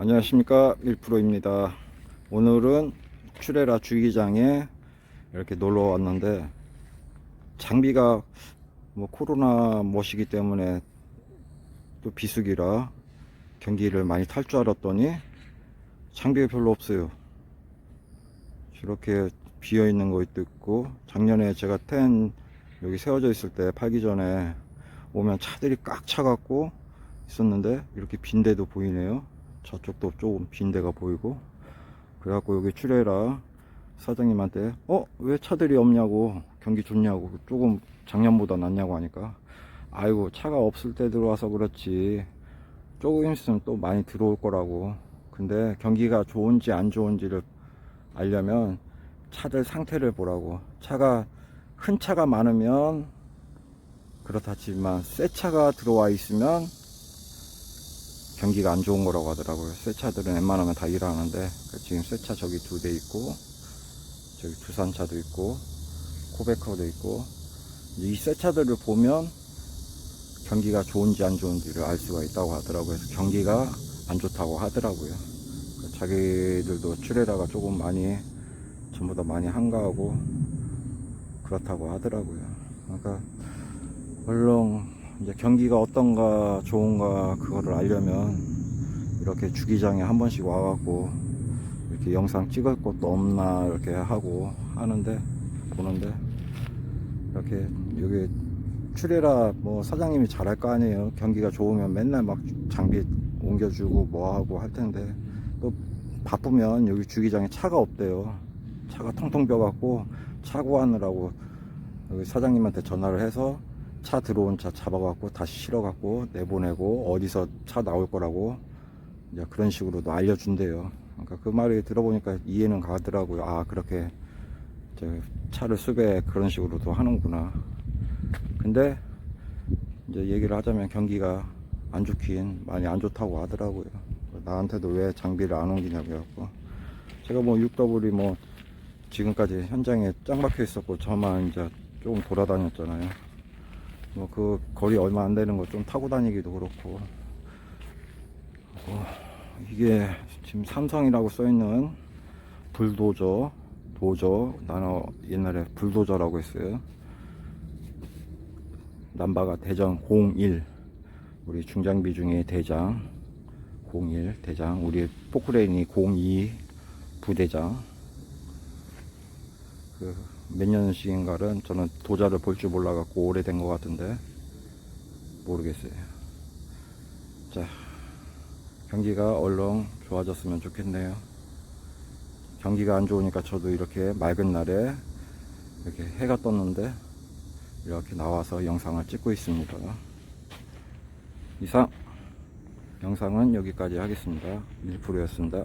안녕하십니까. 밀프로입니다. 오늘은 추레라 주기장에 이렇게 놀러 왔는데 장비가 뭐 코로나 못이기 때문에 또 비수기라 경기를 많이 탈 줄 알았더니 장비가 별로 없어요. 이렇게 비어 있는 거 있고 작년에 제가 텐 여기 세워져 있을 때 팔기 전에 오면 차들이 꽉 차갖고 있었는데 이렇게 빈 데도 보이네요 저쪽도 조금 빈 데가 보이고 그래갖고 여기 출애라. 사장님한테 어? 왜 차들이 없냐고. 경기 좋냐고. 조금 작년보다 낫냐고 하니까 아이고 차가 없을 때 들어와서 그렇지. 조금 있으면 또 많이 들어올 거라고. 근데 경기가 좋은지 안 좋은지를 알려면 차들 상태를 보라고. 차가 큰 차가 많으면 그렇다지만 새 차가 들어와 있으면 경기가 안 좋은 거라고 하더라고요. 새 차들은 웬만하면 다 일하는데 그 지금 새 차 저기 두 대 있고 저기 두산차도 있고 코베커도 있고 이 새 차들을 보면 경기가 좋은지 안 좋은지를 알 수가 있다고 하더라고요. 그래서 경기가 안 좋다고 하더라고요. 그 자기들도 출애라가 조금 많이 전부 다 많이 한가하고 그렇다고 하더라고요. 그러니까 물론 이제 경기가 어떤가 좋은가 그거를 알려면 이렇게 주기장에 한 번씩 와갖고 이렇게 영상 찍을 것도 없나 이렇게 하고 하는데 보는데 이렇게 여기 출애라 뭐 사장님이 잘할 거 아니에요. 경기가 좋으면 맨날 막 장비 옮겨주고 뭐 하고 할 텐데 또 바쁘면 여기 주기장에 차가 없대요. 차가 텅텅 비어갖고 차고 하느라고 여기 사장님한테 전화를 해서 차 들어온 차 잡아갖고 다시 실어갖고 내보내고 어디서 차 나올 거라고 이제 그런 식으로도 알려준대요. 그러니까 그 말이 들어보니까 이해는 가더라고요. 아 그렇게 저 차를 수배 그런 식으로도 하는구나. 근데 이제 얘기를 하자면 경기가 안 좋긴 많이 안 좋다고 하더라고요. 나한테도 왜 장비를 안 옮기냐고 해갖고 제가 뭐 6W이 뭐 지금까지 현장에 짱 박혀 있었고 저만 이제 조금 돌아다녔잖아요. 뭐 그 거리 얼마 안 되는 거 좀 타고 다니기도 그렇고. 어, 이게 지금 삼성이라고 써 있는 불도저 도저 나는 옛날에 불도저라고 했어요. 남바가 대장 01 우리 중장비 중에 대장 01 대장 우리 포크레인이 02 부대장 그 몇 년씩인가는 저는 도자를 볼 줄 몰라갖고 오래된 것 같은데 모르겠어요. 자 경기가 얼렁 좋아졌으면 좋겠네요. 경기가 안 좋으니까 저도 이렇게 맑은 날에 이렇게 해가 떴는데 이렇게 나와서 영상을 찍고 있습니다. 이상 영상은 여기까지 하겠습니다. 밀프로였습니다.